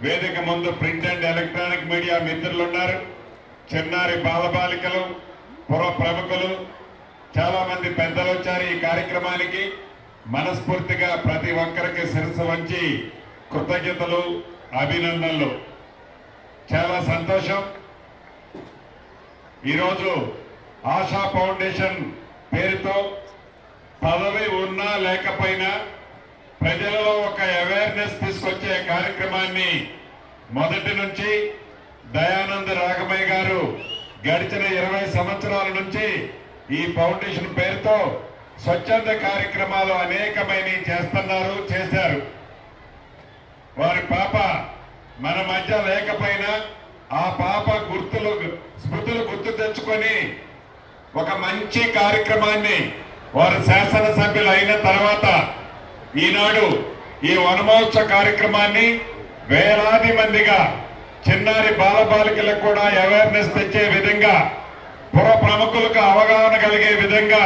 వేదిక ముందు print and electronic media మిత్రులు ఉన్నారు చిన్నారి బాలబాలికలు పుర ప్రముఖులు చాలామంది పెద్దలు వచ్చారు ఈ కార్యక్రమానికి. మనస్ఫూర్తిగా ప్రతి ఒక్కరికి శిరస్సు వంచి కృతజ్ఞతలు అభినందనలు. చాలా సంతోషం. ఈరోజు ఆశా ఫౌండేషన్ పేరుతో పదవి ఉన్నా లేకపోయినా ప్రజలలో ఒక అవేర్నెస్ తీసుకొచ్చే కార్యక్రమాన్ని మొదటి నుంచి దయానంద రాఘమయ్య గారు గడిచిన ఇరవై సంవత్సరాల నుంచి ఈ ఫౌండేషన్ పేరుతో స్వచ్ఛంద కార్యక్రమాలు అనేకమైనవి చేస్తున్నారు చేశారు. వారి పాప మన మధ్య లేకపోయినా ఆ పాప గుర్తులు స్మృతులు గుర్తు తెచ్చుకొని ఒక మంచి కార్యక్రమాన్ని వారు శాసనసభ్యులు అయిన తర్వాత ఈనాడు ఈ వనమహోత్సవ కార్యక్రమాన్ని వేలాది మందిగా చిన్నారి బాలబాలికలకు కూడా అవేర్నెస్ తెచ్చే విధంగా పుర ప్రముఖులకు అవగాహన కలిగే విధంగా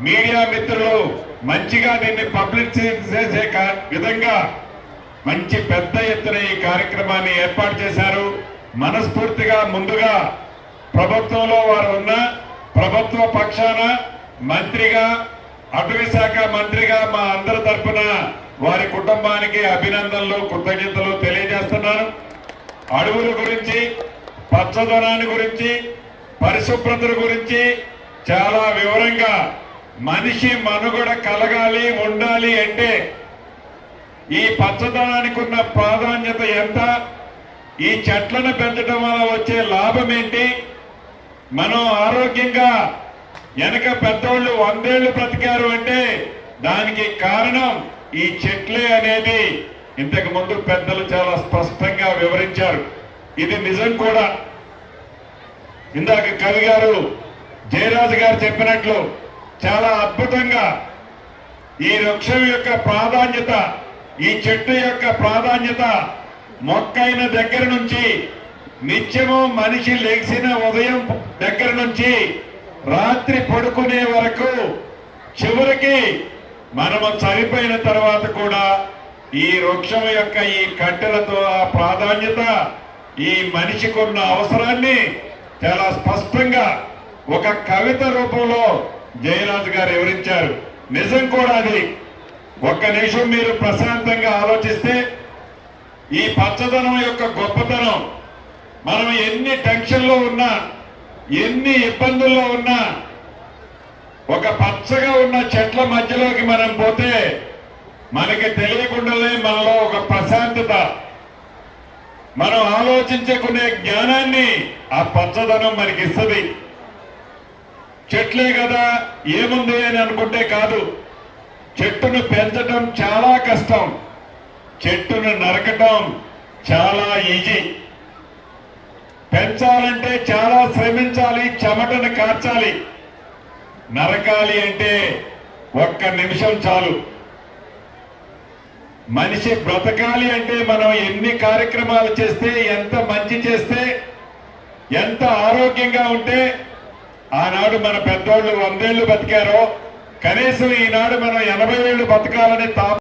మీడియా మిత్రులు మంచిగా దీన్ని పబ్లిసిటీ చేసే విధంగా మంచి పెద్ద ఎత్తున ఈ కార్యక్రమాన్ని ఏర్పాటు చేశారు. మనస్ఫూర్తిగా ముందుగా ప్రభుత్వంలో వారు ఉన్న ప్రభుత్వ పక్షాన మంత్రిగా అటవీ శాఖ మంత్రిగా మా అందరి తరపున వారి కుటుంబానికి అభినందనలు కృతజ్ఞతలు తెలియజేస్తున్నాను. అడవుల గురించి పచ్చదనాన్ని గురించి పరిశుభ్రత గురించి చాలా వివరంగా మనిషి మనుగడ కలగాలి ఉండాలి అంటే ఈ పచ్చదనానికి ఉన్న ప్రాధాన్యత ఎంత? ఈ చెట్లను పెంచడం వల్ల వచ్చే లాభం ఏంటి? మనం ఆరోగ్యంగా వెనక పెద్దోళ్ళు వందేళ్ళు బ్రతికారు అంటే దానికి కారణం ఈ చెట్లే అనేది. ఇంతకు ముందు పెద్దలు చాలా స్పష్టంగా వివరించారు. ఇది నిజం కూడా. ఇందాక కవి గారు జయరాజు గారు చెప్పినట్లు చాలా అద్భుతంగా ఈ వృక్షం యొక్క ప్రాధాన్యత ఈ చెట్టు యొక్క ప్రాధాన్యత మొక్కైన దగ్గర నుంచి నిత్యము మనిషి లెగిసిన ఉదయం దగ్గర నుంచి రాత్రి పడుకునే వరకు చివరికి మనము చనిపోయిన తర్వాత కూడా ఈ వృక్షం యొక్క ఈ కట్టెలతో ఆ ప్రాధాన్యత ఈ మనిషికి ఉన్న అవసరాన్ని చాలా స్పష్టంగా ఒక కవిత రూపంలో జయరాజు గారు వివరించారు. నిజం కూడా అది. ఒక్క నిమిషం మీరు ప్రశాంతంగా ఆలోచిస్తే ఈ పచ్చదనం యొక్క గొప్పతనం. మనం ఎన్ని టెన్షన్లో ఉన్నా ఎన్ని ఇబ్బందుల్లో ఒక పచ్చగా ఉన్న చెట్ల మధ్యలోకి మనం పోతే మనకి తెలియకుండానే మనలో ఒక ప్రశాంతత. మనం ఆలోచించుకునే జ్ఞానాన్ని ఆ పచ్చదనం మనకి ఇస్తుంది చెట్లే కదా ఏముంది అని అనుకుంటే కాదు. చెట్టును పెంచడం చాలా కష్టం. చెట్టును నరకటం చాలా ఈజీ. పెంచాలంటే చాలా శ్రమించాలి చెమటను కార్చాలి. నరకాలి అంటే ఒక్క నిమిషం చాలు. మనిషి బ్రతకాలి అంటే మనం ఎన్ని కార్యక్రమాలు చేస్తే ఎంత మంచి చేస్తే ఎంత ఆరోగ్యంగా ఉంటే ఆనాడు మన పెద్దోళ్ళు వందేళ్ళు బతికారో కనీసం ఈనాడు మనం ఎనభై ఏళ్ళు బతకాలని తాప